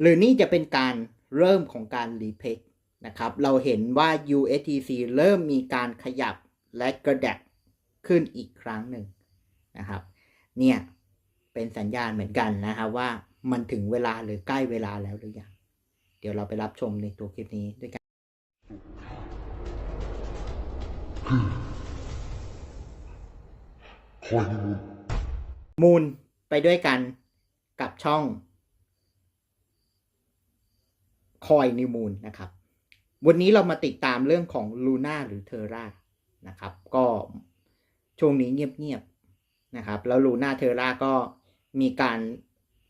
หรือนี่จะเป็นการเริ่มของการรีเพกนะครับ เราเห็นว่า USTC เริ่มมีการขยับและกระแดกขึ้นอีกครั้งหนึ่งนะครับ เนี่ยเป็นสัญญาณเหมือนกันนะครับว่ามันถึงเวลาหรือใกล้เวลาแล้วหรือยัง เดี๋ยวเราไปรับชมในตัวคลิปนี้ด้วยกันคอยดูมูลไปด้วยกันกับช่อง คอยนิวมูลนะครับ วันนี้เรามาติดตามเรื่องของลูน่าหรือเทอร่านะครับ ก็ช่วงนี้เงียบๆนะครับ แล้วลูน่าเทอร่าก็มีการ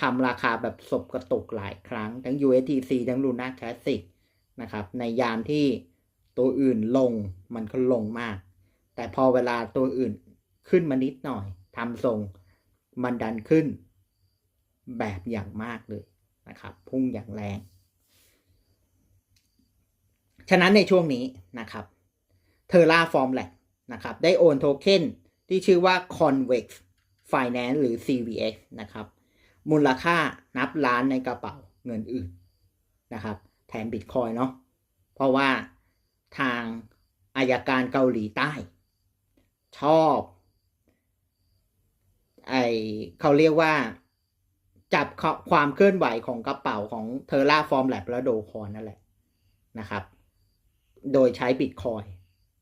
ทำราคาแบบศบกระตุกหลายครั้ง ทั้ง USTC ทั้งลูน่าคลาสสิกนะครับ ในยามที่ตัวอื่นลงมันก็ลงมาก แต่พอเวลาตัวอื่นขึ้นมานิดหน่อยทำทรงมันดันขึ้นแบบอย่างมากเลยนะครับ พุ่งอย่างแรง ฉะนั้นในช่วงนี้นะครับเทอร่าฟอร์มแลนะครับได้โอนโทเค็นที่ชื่อว่า Convex Finance หรือ CVX นะครับมูลค่านับล้านในกระเป๋าเงินอื่นนะครับแทนบิตคอยเนาะเพราะว่าทางอายการเกาหลีใต้ ชอบไอเขาเรียกว่าจับความเคลื่อนไหวของกระเป๋าของเทอร่าฟอร์มแลบและโดคอนนั่นแหละนะครับ โดยใช้บิตคอย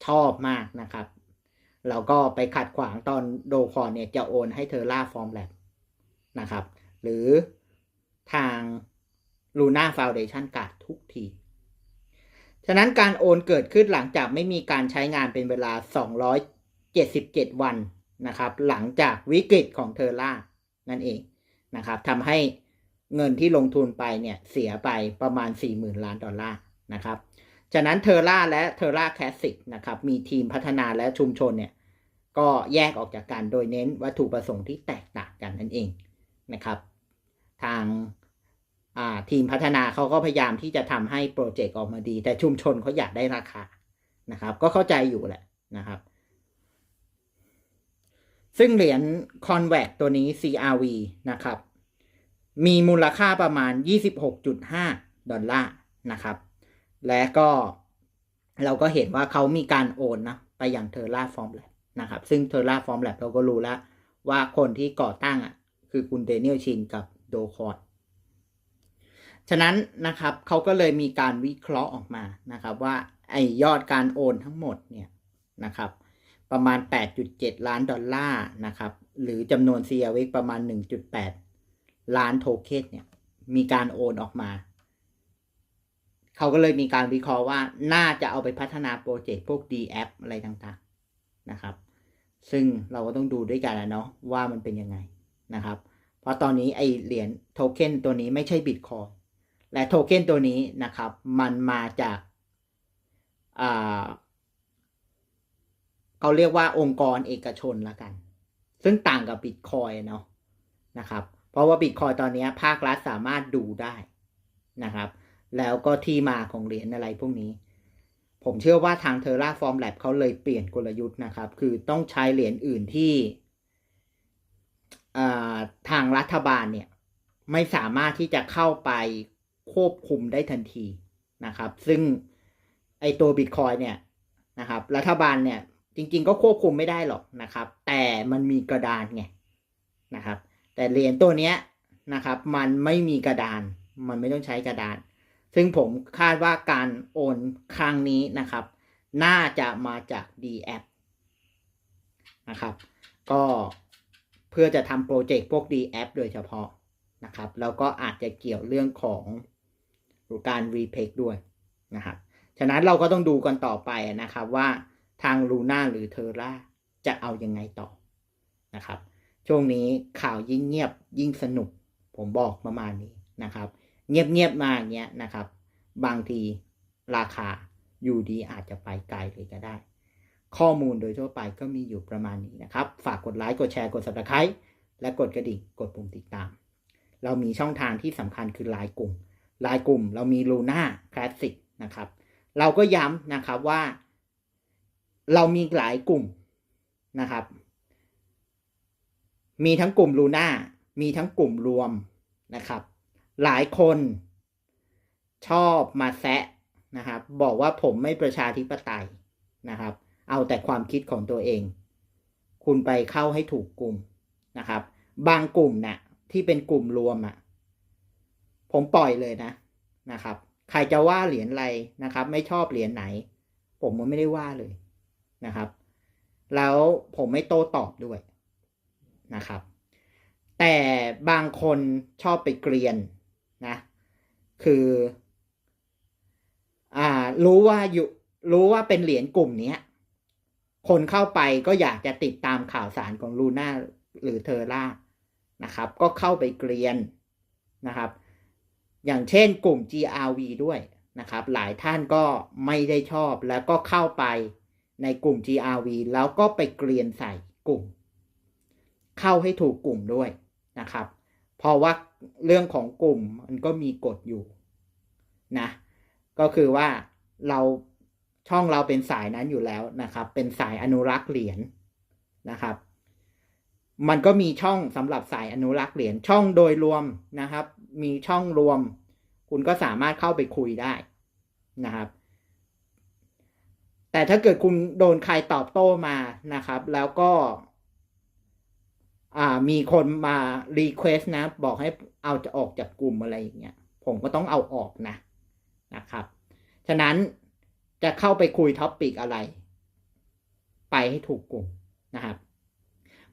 ชอบมากนะครับแล้วก็ไปขัดขวางตอนโดคอนเนี่ยจะโอนให้เทอร่าฟอร์มแลบนะครับ หรือทาง Luna Foundation กาดทุกที ฉะนั้นการโอนเกิดขึ้นหลังจากไม่มีการใช้งานเป็นเวลา 277 วันนะครับ หลังจากวิกฤตของเทอร่านั่นเองนะครับทำให้เงินที่ลงทุนไปเนี่ยเสียไปประมาณ 40,000 ล้านดอลลาร์นะครับ ฉะนั้นเทอร่าและเทอร่าแคสสิกนะครับมีทีมพัฒนาและชุมชนเนี่ยก็แยกออกจากกันโดยเน้นวัตถุประสงค์ที่แตกต่างกันนั่นเองนะครับ ทางทีมพัฒนาเขาก็พยายามที่จะทำให้โปรเจกต์ออกมาดี แต่ชุมชนเขาอยากได้ราคานะครับ ก็เข้าใจอยู่แหละนะครับ ซึ่งเหรียญ Convex ตัวนี้ CRV นะครับ มีมูลค่าประมาณ 26.5 ดอลลาร์นะครับ และก็เราก็เห็นว่าเขามีการโอนนะไปอย่างเทอร่าฟอร์มแลบนะครับ ซึ่งเทอร่าฟอร์มแลบเราก็รู้แล้วว่าคนที่ก่อตั้งอะคือคุณเดนิเอลชินกับโดคอร์ดฉะนั้นนะครับเขาก็เลยมีการวิเคราะห์ออกมานะครับ ว่าไอยอดการโอนทั้งหมดเนี่ยนะครับ ประมาณ 8.7 ล้านดอลลาร์นะครับ หรือจำนวน CRX ประมาณ 1.8 ล้านโทเค็นเนี่ยมีการโอนออกมา เขาก็เลยมีการวิเคราะห์ว่าน่าจะเอาไปพัฒนาโปรเจกต์พวก D app อะไรต่างๆนะครับ ซึ่งเราก็ต้องดูด้วยกันนะเนาะว่ามันเป็นยังไงนะครับ เพราะตอนนี้ไอเหรียญโทเค็นตัวนี้ไม่ใช่บิตคอยและโทเค็นตัวนี้นะครับ มันมาจากอ่าเขาเรียกว่าองค์กรเอกชนละกัน ซึ่งต่างกับบิตคอยเนาะนะครับ เพราะว่าบิตคอยตอนนี้ภาครัฐสามารถดูได้นะครับ แล้วก็ที่มาของเหรียญอะไรพวกนี้ ผมเชื่อว่าทาง Terraform Lab เขาเลยเปลี่ยนกลยุทธ์นะครับ คือต้องใช้เหรียญอื่นที่ทางรัฐบาลเนี่ย ไม่สามารถที่จะเข้าไปควบคุมได้ทันทีนะครับ ซึ่งไอตัวบิตคอยเนี่ยนะครับ รัฐบาลเนี่ยจริงๆก็ควบคุมไม่ได้หรอกนะครับ แต่มันมีกระดานไงนะครับ แต่เหรียญตัวเนี้ยนะครับ มันไม่มีกระดาน มันไม่ต้องใช้กระดาน ซึ่งผมคาดว่าการโอนครั้งนี้นะครับ น่าจะมาจาก d app นะครับ ก็เพื่อจะทำโปรเจกต์พวก d app โดยเฉพาะนะครับ แล้วก็อาจจะเกี่ยวเรื่องของการ repeat ด้วยนะครับ ฉะนั้นเราก็ต้องดูกันต่อไปนะครับว่าทางลูน่าหรือเทอร่าจะเอายังไงต่อนะครับ ช่วงนี้ข่าวยิ่งเงียบยิ่งสนุก ผมบอกประมาณนี้นะครับ เงียบๆมาอย่างเงี้ยนะครับ บางทีราคาอยู่ดีอาจจะไปไกลเลยก็ได้ ข้อมูลโดยทั่วไปก็มีอยู่ประมาณนี้นะครับ ฝากกดไลค์กดแชร์กด subscribe และกดกระดิ่งกดปุ่มติดตาม เรามีช่องทางที่สำคัญคือไลน์กลุ่มไลน์กลุ่มเรามี Luna Classic นะครับ เราก็ย้ำนะครับว่า เรามีหลายกลุ่มนะครับ มีทั้งกลุ่มลูน่ามีทั้งกลุ่มรวมนะครับ หลายคนชอบมาแซะนะครับ บอกว่าผมไม่ประชาธิปไตยนะครับ เอาแต่ความคิดของตัวเอง คุณไปเข้าให้ถูกกลุ่มนะครับ บางกลุ่มนะ่ะที่เป็นกลุ่มรวมอะ่ะ ผมปล่อยเลยนะนะครับ ใครจะว่าเหรียญอะไรนะครับ ไม่ชอบเหรียญไหน ผมมันไม่ได้ว่าเลยนะครับ แล้วผมไม่โต้ตอบด้วยนะครับ แต่บางคนชอบไปเกรียน นะ คือ อ่า รู้ว่าอยู่รู้ว่าเป็นเหรียญกลุ่มเนี้ยคนเข้าไปก็อยากจะติดตามข่าวสารของลูน่าหรือเทอร่านะครับ ก็เข้าไปเกรียนนะครับ อย่างเช่นกลุ่ม GRV ด้วยนะครับ หลายท่านก็ไม่ได้ชอบแล้วก็เข้าไปในกลุ่ม GRV แล้วก็ไปเกรียนใส่กลุ่ม เข้าให้ถูกกลุ่มด้วยนะครับ เพราะว่าเรื่องของกลุ่มมันก็มีกฎอยู่นะ ก็คือว่าเราช่องเราเป็นสายนั้นอยู่แล้วนะครับ เป็นสายอนุรักษ์เหรียญนะครับ มันก็มีช่องสำหรับสายอนุรักษ์เหรียญช่องโดยรวมนะครับ มีช่องรวม คุณก็สามารถเข้าไปคุยได้นะครับ แต่ถ้าเกิดคุณโดนใครตอบโต้มานะครับ แล้วก็ อ่ามีคนมารีเควสนะ บอกให้เอาจะออกจากกลุ่มอะไรอย่างเงี้ย ผมก็ต้องเอาออกนะนะครับ ฉะนั้นจะเข้าไปคุยท็อปปิกอะไร ไปให้ถูกกลุ่มนะครับ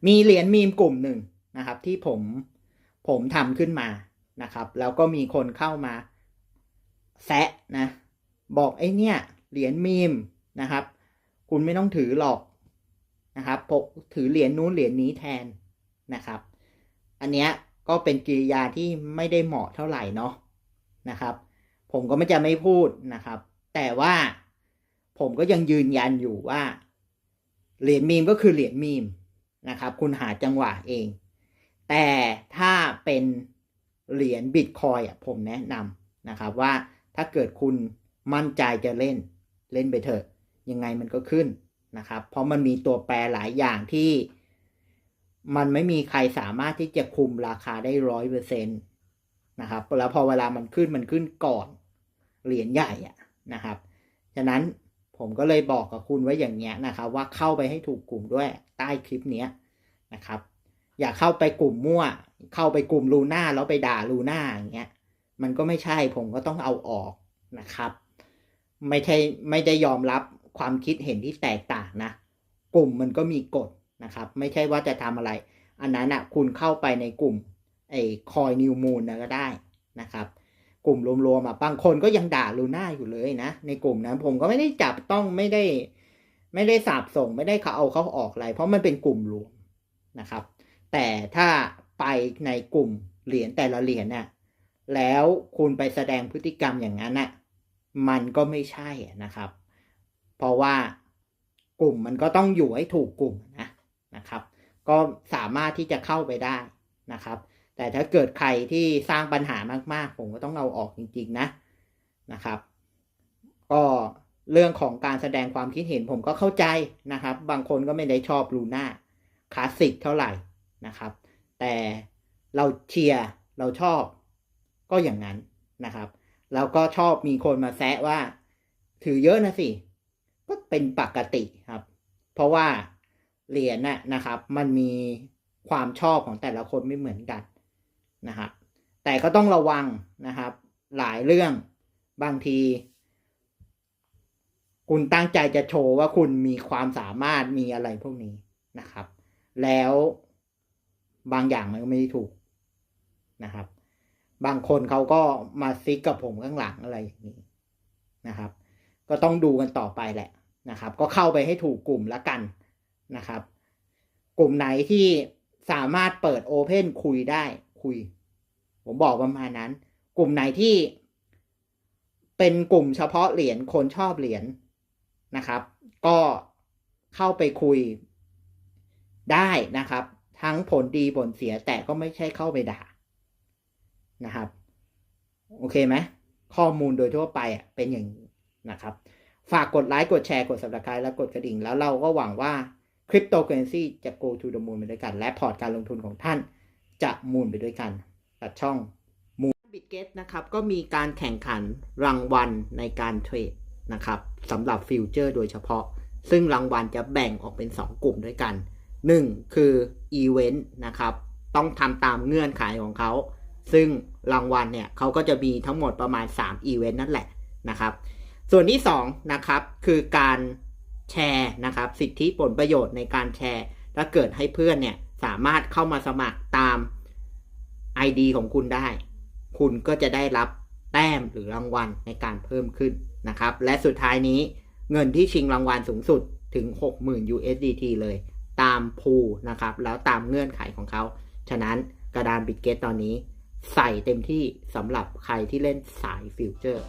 มีเหรียญมีมกลุ่มหนึ่งนะครับ ที่ผมผมทำขึ้นมานะครับ แล้วก็มีคนเข้ามาแซะนะ บอกไอ้เนี่ยเหรียญมีมนะครับ คุณไม่ต้องถือหรอกนะครับพกถือเหรียญนู้นเหรียญนี้แทน นะครับ อันเนี้ยก็เป็นกิริยาที่ไม่ได้เหมาะเท่าไหร่เนาะนะครับ ผมก็ไม่จะไม่พูดนะครับ แต่ว่าผมก็ยังยืนยันอยู่ว่า เหรียญมีมก็คือเหรียญมีมนะครับ คุณหาจังหวะเอง แต่ถ้าเป็นเหรียญบิตคอยอะผมแนะนำนะครับว่าถ้าเกิดคุณมั่นใจจะเล่นเล่นไปเถอะยังไงมันก็ขึ้นนะครับ เพราะมันมีตัวแปรหลายอย่างที่ มันไม่มีใครสามารถที่จะคุมราคาได้ร้อยเปอร์เซ็นตนะครับ แล้วพอเวลามันขึ้นมันขึ้นก่อนเหรียญใหญ่อะนะครับ ฉะนั้นผมก็เลยบอกกับคุณไว้อย่างเงี้ยนะครับ ว่าเข้าไปให้ถูกกลุ่มด้วยใต้คลิปเนี้ยนะครับ อย่าเข้าไปกลุ่มมั่ว เข้าไปกลุ่มลูน่าแล้วไปด่าลูน่าอย่างเงี้ย มันก็ไม่ใช่ผมก็ต้องเอาออกนะครับ ไม่ใช่ไม่ได้ยอมรับความคิดเห็นที่แตกต่างนะ กลุ่มมันก็มีกฎ นะครับ ไม่ใช่ว่าจะทำอะไร อันนั้นอะคุณเข้าไปในกลุ่มไอ้คอยนิวมูนนะก็ได้นะครับ กลุ่มรวมๆอะบางคนก็ยังด่าลูน่าอยู่เลยนะ ในกลุ่มนั้นผมก็ไม่ได้จับต้องไม่ได้ ไม่ได้สาบส่งไม่ได้เขาเอาเขาออกอะไร เพราะมันเป็นกลุ่มรวมนะครับ แต่ถ้าไปในกลุ่มเหรียญแต่ละเหรียญน่ะแล้วคุณไปแสดงพฤติกรรมอย่างนั้นน่ะมันก็ไม่ใช่นะครับ เพราะว่ากลุ่มมันก็ต้องอยู่ให้ถูกกลุ่มนะ นะครับ ก็สามารถที่จะเข้าไปได้นะครับ แต่ถ้าเกิดใครที่สร้างปัญหามากๆ ผมก็ต้องเอาออกจริงๆนะนะครับ ก็เรื่องของการแสดงความคิดเห็นผมก็เข้าใจนะครับ บางคนก็ไม่ได้ชอบลูน่าคลาสสิกเท่าไหร่นะครับ แต่เราเชียร์เราชอบก็อย่างนั้นนะครับ แล้วก็ชอบมีคนมาแซะว่า ถือเยอะนะสิ ก็เป็นปกติครับ เพราะว่า เหรียญน่ะนะครับ มันมีความชอบของแต่ละคนไม่เหมือนกันนะครับ แต่ก็ต้องระวังนะครับ หลายเรื่องบางที คุณตั้งใจจะโชว์ว่าคุณมีความสามารถมีอะไรพวกนี้นะครับ แล้วบางอย่างมันก็ไม่ได้ถูกนะครับ บางคนเขาก็มาซิกกับผมข้างหลังอะไรอย่างนี้นะครับ ก็ต้องดูกันต่อไปแหละนะครับ ก็เข้าไปให้ถูกกลุ่มละกัน นะครับ กลุ่มไหนที่สามารถเปิดโอเพนคุยได้คุย ผมบอกประมาณนั้น กลุ่มไหนที่เป็นกลุ่มเฉพาะเหรียญคนชอบเหรียญนะครับ ก็เข้าไปคุยได้นะครับ ทั้งผลดีผลเสียแต่ก็ไม่ใช่เข้าไปด่านะครับ โอเคไหมข้อมูลโดยทั่วไปอะเป็นอย่างนี้นะครับ ฝากกดไลค์กดแชร์กด subscribe และกดกระดิ่งแล้วเราก็หวังว่า คริปโตเคอเรนซีจะ go to the moon ไปด้วยกัน และพอร์ตการลงทุนของท่านจะมูนไปด้วยกัน ตัดช่องมูลบิตเกตนะครับก็มีการแข่งขันรางวัลในการเทรดนะครับสำหรับฟิวเจอร์โดยเฉพาะ ซึ่งรางวัลจะแบ่งออกเป็น 2 กลุ่มด้วยกัน 1 คืออีเวนต์นะครับต้องทำตามเงื่อนไขของเขา ซึ่งรางวัลเนี่ยเขาก็จะมีทั้งหมดประมาณ3อีเวนต์นั่นแหละนะครับ ส่วนที่2นะครับคือการ แชร์นะครับ สิทธิผลประโยชน์ในการแชร์ ถ้าเกิดให้เพื่อนเนี่ยสามารถเข้ามาสมัครตาม ID ของคุณได้ คุณก็จะได้รับแต้มหรือรางวัลในการเพิ่มขึ้นนะครับ และสุดท้ายนี้เงินที่ชิงรางวัลสูงสุดถึง 60,000 USDT เลยตามพูนะครับ แล้วตามเงื่อนไขของเขา ฉะนั้นกระดานบิตเกตตอนนี้ ใส่เต็มที่สำหรับใครที่เล่นสายฟิวเจอร์